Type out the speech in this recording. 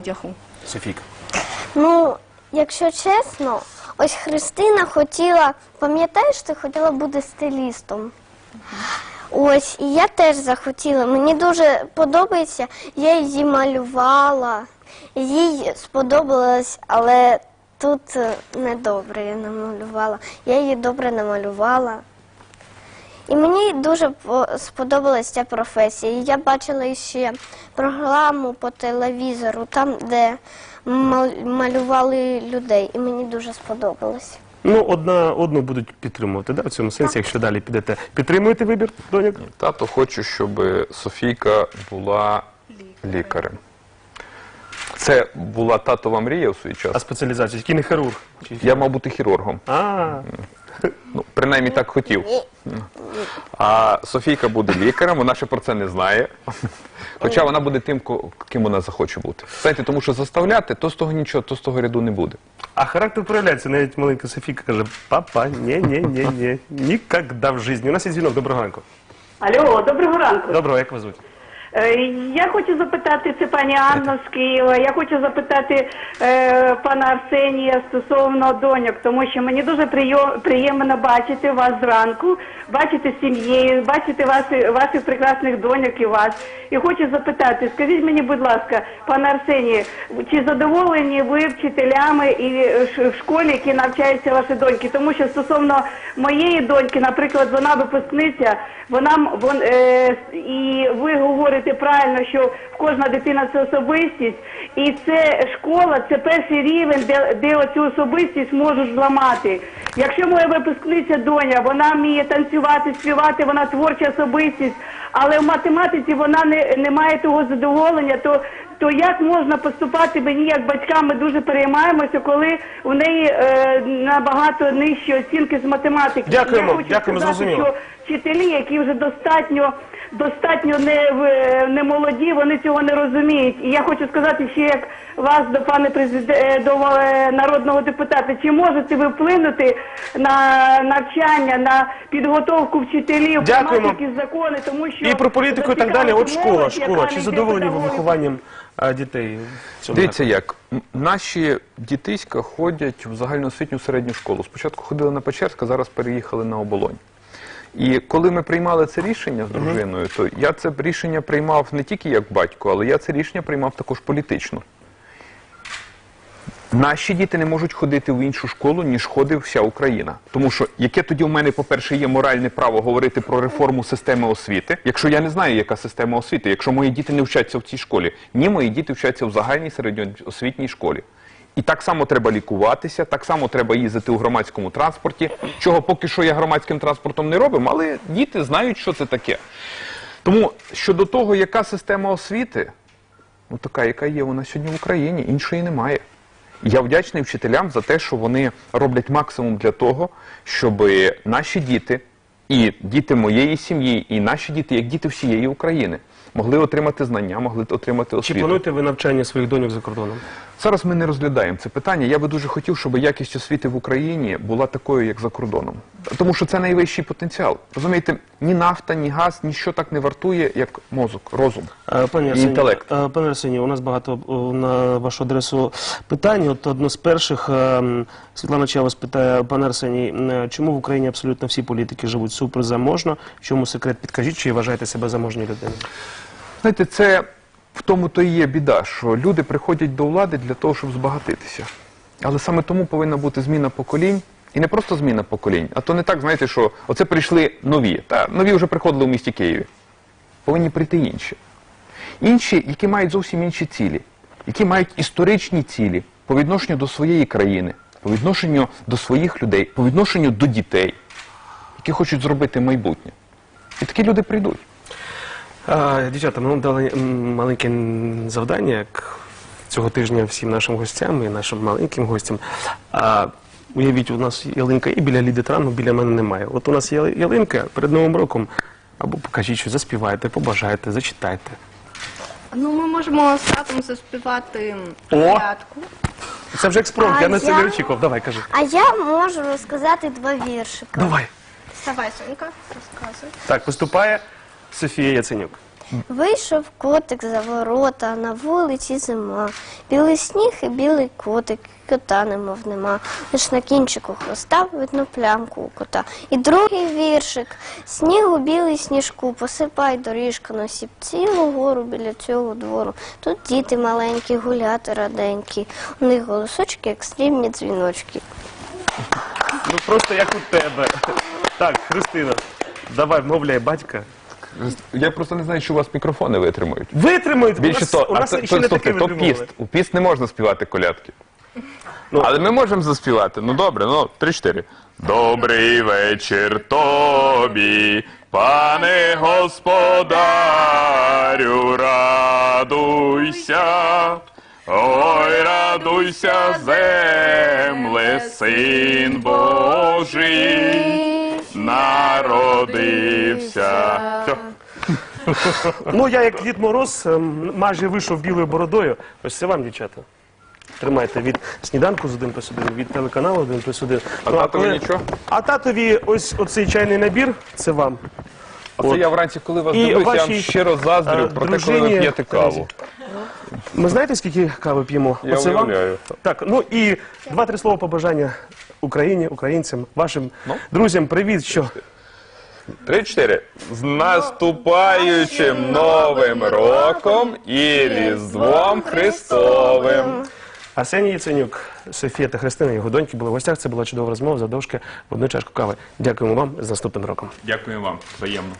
одягу? Софійка. Ну, якщо чесно, ось Христина хотіла, пам'ятаєш, ти хотіла бути стилістом. Ось, і я теж захотіла. Мені дуже подобається, я її малювала. Їй сподобалось, але тут е, недобре я намалювала. Я її добре намалювала. І мені дуже по- сподобалась ця професія. Я бачила ще програму по телевізору, там, де малювали людей, і мені дуже сподобалось. Ну, одна одну будуть підтримувати, да, в цьому сенсі, якщо далі підете. Підтримуєте вибір, доньок? Тато хоче, щоб Софійка була лікарем. Це була татова мрія у свій час. А спеціалізація, який не хірург? Я мав бути хірургом. А, Ну, принаймні так хотів. А Софійка буде лікарем, вона ще про це не знає. Хоча вона буде тим, ко- ким вона захоче бути. Знаєте, тому що заставляти, то з того нічого, то з того ряду не буде. а характер проявляється. Навіть маленька Софійка каже, папа, ні, ні, ні, ні, ніколи в житті. У нас є дзвінок, доброго ранку. Алло, доброго ранку. Доброго, як вас звуть? Е, Я хочу запитати, це пані Анна з Києва. Я хочу запитати е, пана Арсенія стосовно доньок, тому що мені дуже приємно бачити вас зранку, бачити сім'єю, бачити вас, ваших прекрасних доньок і вас. І хочу запитати, скажіть мені, будь ласка, пане Арсенію, чи задоволені ви вчителями і е, в школі, які навчаються ваші доньки? Тому що стосовно моєї доньки, наприклад, вона випускниця, вона вон, е, і ви говорите правильно, що кожна дитина це особистість, і це школа, це перший рівень, де, де оцю особистість можуть зламати. Якщо моя випускниця доня, вона вміє танцювати, співати, вона творча особистість, але в математиці вона не, не має того задоволення, то то як можна поступати мені як батькам? Ми дуже переймаємося, коли у неї е, набагато нижчі оцінки з математики. Дякуємо, Я хочу дякуємо, сказати, зрозуміло. що вчителі, які вже достатньо достатньо не, в- не молоді, вони цього не розуміють. І я хочу сказати ще як вас до пане президе до е, народного депутата. Чи можете ви вплинути на навчання, на підготовку вчителів, Дякуємо. приймати якісь закони, тому що І про політику і так далі. От школа, молодь, школа. яка Чи йде задоволені ви педагогіку, вихованням а, дітей? в цьому Дивіться напрямку? як, м, наші дітиська ходять в загальноосвітню середню школу. Спочатку ходили на Печерська, зараз переїхали на Оболонь. І коли ми приймали це рішення з дружиною, то я це рішення приймав не тільки як батько, але я це рішення приймав також політично. Наші діти не можуть ходити в іншу школу, ніж ходить вся Україна. Тому що яке тоді в мене, по-перше, є моральне право говорити про реформу системи освіти, якщо я не знаю, яка система освіти, якщо мої діти не вчаться в цій школі, ні, мої діти вчаться в загальній середньоосвітній школі. І так само треба лікуватися, так само треба їздити у громадському транспорті, чого поки що я громадським транспортом не робимо, але діти знають, що це таке. Тому щодо того, яка система освіти, ну така, яка є вона сьогодні в Україні, іншої немає. Я вдячний вчителям за те, що вони роблять максимум для того, щоб наші діти, і діти моєї сім'ї, і наші діти, як діти всієї України, могли отримати знання, могли отримати Чи освіту. плануєте ви навчання своїх доньок за кордоном? Зараз ми не розглядаємо це питання. Я би дуже хотів, щоб якість освіти в Україні була такою, як за кордоном. Тому що це найвищий потенціал. Розумієте, ні нафта, ні газ, ніщо так не вартує, як мозок, розум. Е, І Арсенію, інтелект. е, Пане Арсенію, у нас багато на вашу адресу питань. От одно з перших е, Світлана Чавас питає, пане Арсеній, е, чому в Україні абсолютно всі політики живуть суперзаможно? В чому секрет? Підкажіть, чи вважаєте себе заможною людиною? Знаєте, це в тому то і є біда, що люди приходять до влади для того, щоб збагатитися. Але саме тому повинна бути зміна поколінь. І не просто зміна поколінь, а то не так, знаєте, що оце прийшли нові. Та нові вже приходили в місті Києві. Повинні прийти інші. Інші, які мають зовсім інші цілі, які мають історичні цілі по відношенню до своєї країни, по відношенню до своїх людей, по відношенню до дітей, які хочуть зробити майбутнє. І такі люди прийдуть. А, дівчата, ми вам дали м, маленьке завдання як цього тижня всім нашим гостям і нашим маленьким гостям. А, уявіть, у нас ялинка і біля Ліди Трану, біля мене немає. От у нас є ялинка перед Новим роком. Або покажіть, що заспівайте, побажайте, зачитайте. Ну, ми можемо з татом заспівати О! колядку. Це вже експромт, А я на це не я- очікував. Давай, кажи. А я можу розказати два віршика. Давай. Давай, Сонька, розказуй. Так, виступає Софія Яценюк. Вийшов котик за ворота, на вулиці зима. Білий сніг і білий котик, кота немов нема. Лиш на кінчику хвоста видно плямку у кота. І другий віршик. Снігу білий сніжку, посипай доріжка носіп цілу гору біля цього двору. Тут діти маленькі, гуляти раденькі. У них голосочки, як срібні дзвіночки. Ну просто як у тебе. Так, Христина, давай, мовляй батька. Я просто не знаю, що у вас мікрофони витримують. Витримують, у Більше то, у а нас це, ще не таке слухайте, то витримували. піст. У піст не можна співати колядки. Ну. Але ми можемо заспівати. Ну добре, ну три-чотири. Добрий вечір тобі, пане господарю, радуйся. Ой, радуйся, земле, син Божий, народився. Все. Ну, я як Дід Мороз ем, майже вийшов білою бородою. Ось це вам, дівчата. Тримайте від сніданку з 1 плюс 1, від телеканалу 1 плюс 1. А татові нічого? А татові ось оцей чайний набір, це вам. А це От. я вранці, коли вас І дивлюся, я вам вашій, щиро заздрю е, про те, коли дружині ви п'єте каву. Ми знаєте, скільки кави п'ємо? Я Оце вам. уявляю. Так, ну і два-три слова побажання Україні, українцям, вашим Ну. друзям. Привіт, що? Три-чотири. З наступаючим новим роком і Різдвом Христовим. Арсеній Яценюк, Софія та Христина, його доньки були в гостях. Це була чудова розмова завдовжки в одну чашку кави. Дякуємо вам з наступним роком. Дякую вам. Взаємно.